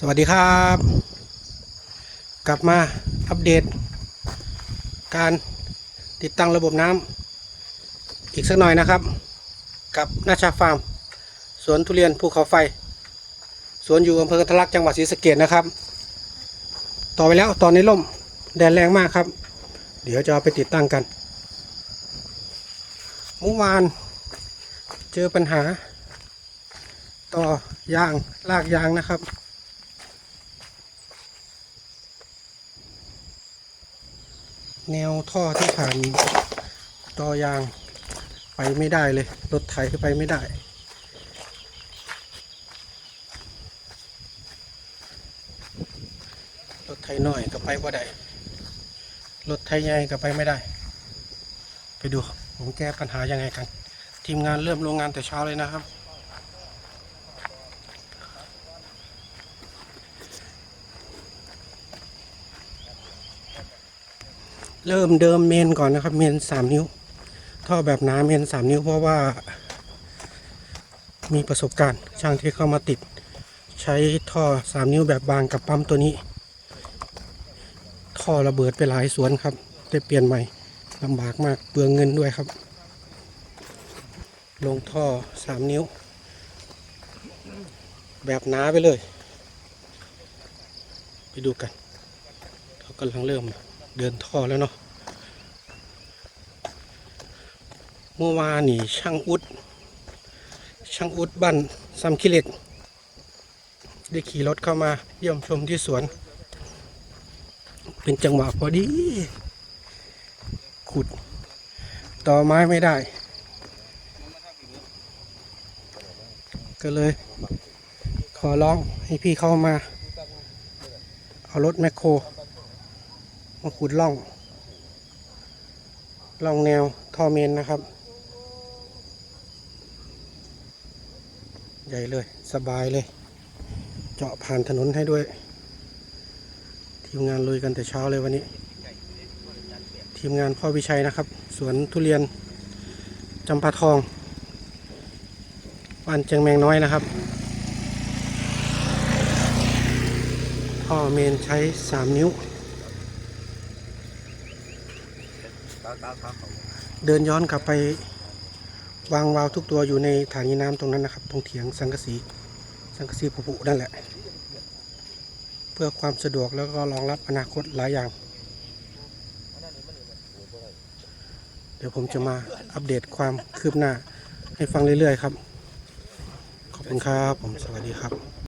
สวัสดีครับ กลับมาอัปเดต การติดตั้งระบบน้ำอีกสักหน่อยนะครับ กับนาชาฟาร์ม สวนทุเรียนภูเขาไฟ สวนอยู่อำเภอกันทลักจังหวัดศรีสะเกดนะครับ ต่อไปแล้วตอนนี้ล่มแดดแรงมากครับ เดี๋ยวจะเอาไปติดตั้งกันเมื่อวานเจอปัญหา ต่อยางลากยางนะครับ แนวท่อที่ผ่านต่อยางไปไม่ได้เลย รถไถไปไม่ได้ รถไถน้อยก็ไปบ่ได้ รถไถใหญ่ก็ไปไม่ได้ ไปดูผมแก้ปัญหายังไงกัน ทีมงานเริ่มโรงงานแต่เช้าเลยนะครับ เริ่มเดิมเมนก่อนนะครับ เมนสามนิ้ว ท่อแบบหนาเมนสามนิ้วเพราะว่า มีประสบการณ์ ช่างที่เข้ามาติด ใช้ท่อสามนิ้วแบบบางกับปั๊มตัวนี้ ท่อระเบิดไปหลายสวนครับได้เปลี่ยนใหม่ลำบากมากเปลืองเงินด้วยครับ ลงท่อสามนิ้ว แบบหนาไปเลย ไปดูกันเขากำลังเริ่ม เดินท่อแล้วเนาะเมื่อวานนี่ช่างอุด ช่างอุดบ้านซัมคิเลตได้ขี่รถเข้ามาเยี่ยมชมที่สวน เป็นจังหวะพอดี ขุด ต่อไม้ไม่ได้ ก็เลย ขอร้องให้พี่เข้ามา เอารถแมคโคร มาขุดล่องล่องแนวท่อเมนนะครับ ใหญ่เลยสบายเลย เจาะผ่านถนนให้ด้วย ทีมงานลุยกันแต่เช้าเลยวันนี้ ทีมงานพ่อวิชัยนะครับ สวนทุเรียนจำปาทองบ้านเจียงแมงน้อยนะครับท่อเมนใช้ 3 นิ้ว เดินย้อนกลับไปวางวาล์วทุกตัวอยู่ในฐานีน้ำตรงนั้นนะครับ ตรงเถียงสังกะสีสังกะสีผุๆนั่นแหละ เพื่อความสะดวกแล้วก็รองรับอนาคตหลายอย่าง เดี๋ยวผมจะมาอัปเดตความคืบหน้าให้ฟังเรื่อยๆครับ ขอบคุณครับผมสวัสดีครับ